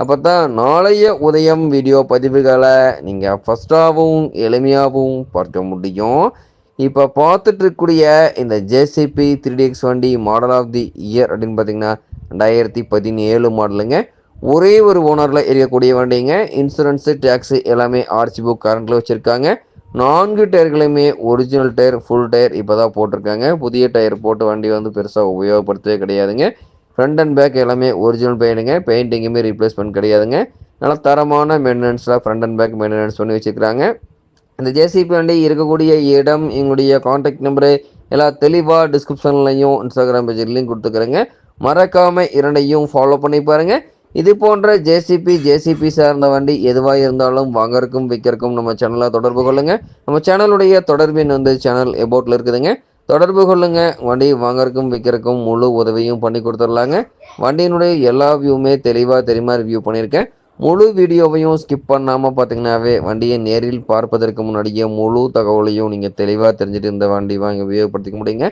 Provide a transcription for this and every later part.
அப்போ தான் நாளைய உதயம் வீடியோ பதிவுகளை நீங்கள் ஃபஸ்ட்டாகவும் எளிமையாகவும் பார்க்க முடியும். இப்போ பார்த்துட்டு இருக்கக்கூடிய இந்த ஜேசிபி த்ரீ எக்ஸ் வண்டி மாடல் ஆஃப் தி இயர் அப்படின்னு பார்த்தீங்கன்னா ரெண்டாயிரத்தி பதினேழு மாடலுங்க ஒரே ஒரு ஓனரில் இருக்கக்கூடிய வண்டிங்க. இன்சூரன்ஸு டேக்ஸு எல்லாமே ஆர்சி புக் கரண்ட்டில் வச்சுருக்காங்க. நான்கு டயர்களுமே ஒரிஜினல் டயர் ஃபுல் டயர் இப்போ தான் போட்டிருக்காங்க. புதிய டயர் போட்டு வண்டி வந்து பெருசாக உபயோகப்படுத்தவே கிடையாதுங்க. ஃப்ரண்ட் அண்ட் பேக் எல்லாமே ஒரிஜினல் பெயிண்ட்டுங்க பெயிண்டிங்குமே ரீப்ளேஸ்மெண்ட் கிடையாதுங்க. நல்லா தரமான மெயின்டெனன்ஸில் ஃப்ரண்ட் அண்ட் பேக் மெயின்டெனன்ஸ் பண்ணி வச்சுருக்காங்க இந்த ஜேசிபி வண்டி இருக்கக்கூடிய இடம் எங்களுடைய காண்டாக்ட் நம்பரு எல்லாம் தெளிவாக டிஸ்கிரிப்ஷன்லையும் இன்ஸ்டாகிராம் பேஜில் லிங்க் கொடுத்துக்கிறேங்க. மறக்காமல் இரண்டையும் ஃபாலோ பண்ணி பாருங்கள் இது போன்ற ஜேசிபி ஜேசிபி சார்ந்த வண்டி எதுவாக இருந்தாலும் வாங்கறக்கும் விற்கிறக்கும் நம்ம சேனலில் தொடர்பு கொள்ளுங்கள் நம்ம சேனலுடைய தொடர்பின் வந்து சேனல் எபோட்டில் இருக்குதுங்க. தொடர்பு கொள்ளுங்க. வண்டி வாங்கறக்கும் விற்கிறக்கும் முழு உதவியும் பண்ணி கொடுத்துடலாங்க. வண்டியினுடைய எல்லா வியூவுமே தெளிவாக தெரியுமா ரிவ்யூ பண்ணியிருக்கேன். முழு வீடியோவையும் ஸ்கிப் பண்ணாமல் பார்த்தீங்கன்னாவே வண்டியை நேரில் பார்ப்பதற்கு முன்னாடியே முழு தகவலையும் நீங்கள் தெளிவாக தெரிஞ்சுட்டு இந்த வண்டி வாங்கி உபயோகப்படுத்திக்க முடியுங்க.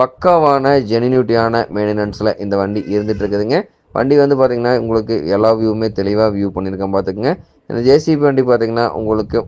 பக்காவான ஜெனினியூட்டியான மெயின்டெனன்ஸில் இந்த வண்டி இருந்துகிட்டு இருக்குதுங்க. வண்டி வந்து பார்த்திங்கன்னா உங்களுக்கு எல்லா வியூவுமே தெளிவாக வியூ பண்ணியிருக்கேன் பார்த்துக்குங்க இந்த ஜேசிபி வண்டி பார்த்திங்கன்னா உங்களுக்கு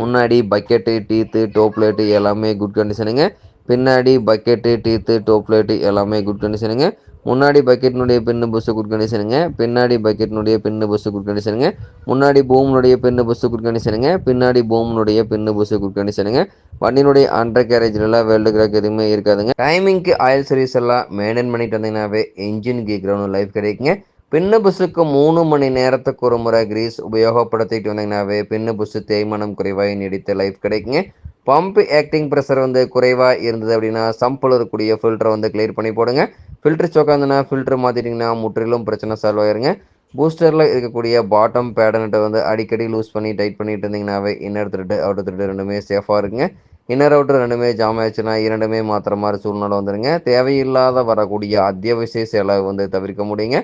முன்னாடி பக்கெட்டு டீத்து டோப்லேட்டு எல்லாமே குட் கண்டிஷனுங்க பின்னாடி பக்கெட்டு டீத்து டோப்லேட்டு எல்லாமே குட் கண்டிஷனுங்க முன்னாடி பக்கெட்டினுடைய பின்னு பஸ்ஸு குட் கண்டிஷனுங்க பின்னாடி பக்கெட்டினுடைய பின்னு பஸ்ஸு குட் கண்டிஷனுங்க முன்னாடி பூமினுடைய பின்னு பஸ்ஸு குட் கண்டிஷனுங்க பின்னாடி பூமினுடைய பின்னு பஸ்ஸு குட் கண்டிஷனுங்க வண்டியினுடைய அண்டர் கேரேஜ்லாம் வேர்ல்டு கிராக் எதுவுமே இருக்காதுங்க. டைமிங்க்கு ஆயில் சர்வீஸ் எல்லாம் மெயின்டைன் பண்ணிட்டு வந்தீங்கன்னாவே இன்ஜின் கீக்ரவுண்ட் லைஃப் கிடைக்குங்க. பின்னு புஸ்ஸுக்கு மூணு மணி நேரத்துக்கு ஒரு முறை கிரீஸ் உபயோகப்படுத்திட்டு வந்தீங்கன்னாவே பின்னு புஸ்ஸு தேய்மானம் குறைவாக நீடித்த லைஃப் கிடைக்குங்க. பம்ப் ஆக்டிங் ப்ரெஷர் வந்து குறைவாக இருந்தது அப்படின்னா சம்பில் இருக்கக்கூடிய ஃபில்டரை வந்து கிளியர் பண்ணி போடுங்க. ஃபில்டர் சோக்காந்துன்னா ஃபில்டர் மாற்றிட்டிங்கன்னா முற்றிலும் பிரச்சனை சால்வ் ஆயிருங்க. பூஸ்டரில் இருக்கக்கூடிய பாட்டம் பேடனட்டை வந்து அடிக்கடி லூஸ் பண்ணி டைட் பண்ணிட்டு இருந்தீங்கன்னாவே இன்னர் த்ரெட்டு அவுட்டர் த்ரெட்டு ரெண்டுமே சேஃபாக இருக்குங்க இன்னர் அவுட்டர் ரெண்டுமே ஜாம் ஆயிடுச்சுன்னா இரண்டுமே மாத்திர மாதிரி சூழ்நிலை வந்துடுங்க தேவையில்லாத வரக்கூடிய அத்தியாவசிய செலவு வந்து தவிர்க்க முடியுங்க.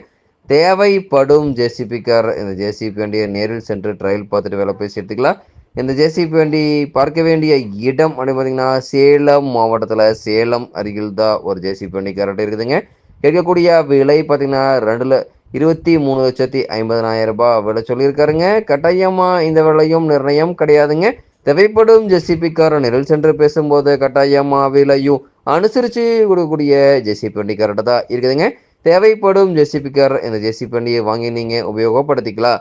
தேவைப்படும் ஜேசிபிக்கார் இந்த ஜேசிபி வண்டியை நேரில் சென்று ட்ரையல் பார்த்துட்டு வேலை பேசி எடுத்துக்கலாம் இந்த ஜேசிபி வண்டி பார்க்க வேண்டிய இடம் அப்படின்னு பார்த்தீங்கன்னா சேலம் மாவட்டத்தில் சேலம் அருகில் தான் ஒரு ஜேசிபி வண்டி கரெக்டாக இருக்குதுங்க. கேட்கக்கூடிய விலை பார்த்தீங்கன்னா ரெண்டில் இருபத்தி மூணு லட்சத்தி ஐம்பதனாயிரம் ரூபாய் விலை சொல்லியிருக்காருங்க. கட்டாயமாக இந்த விலையும் நிர்ணயம் கிடையாதுங்க. தேவைப்படும் ஜெசிபிக்கார நிரல் சென்று பேசும்போது கட்டாயமாக விலையும் அனுசரித்து கொடுக்கக்கூடிய ஜெசிபி வண்டி கரெக்டாக தான் இருக்குதுங்க. தேவைப்படும் ஜெசிபிக்கார் இந்த ஜெசிபி வண்டியை வாங்கி நீங்கள் உபயோகப்படுத்திக்கலாம்.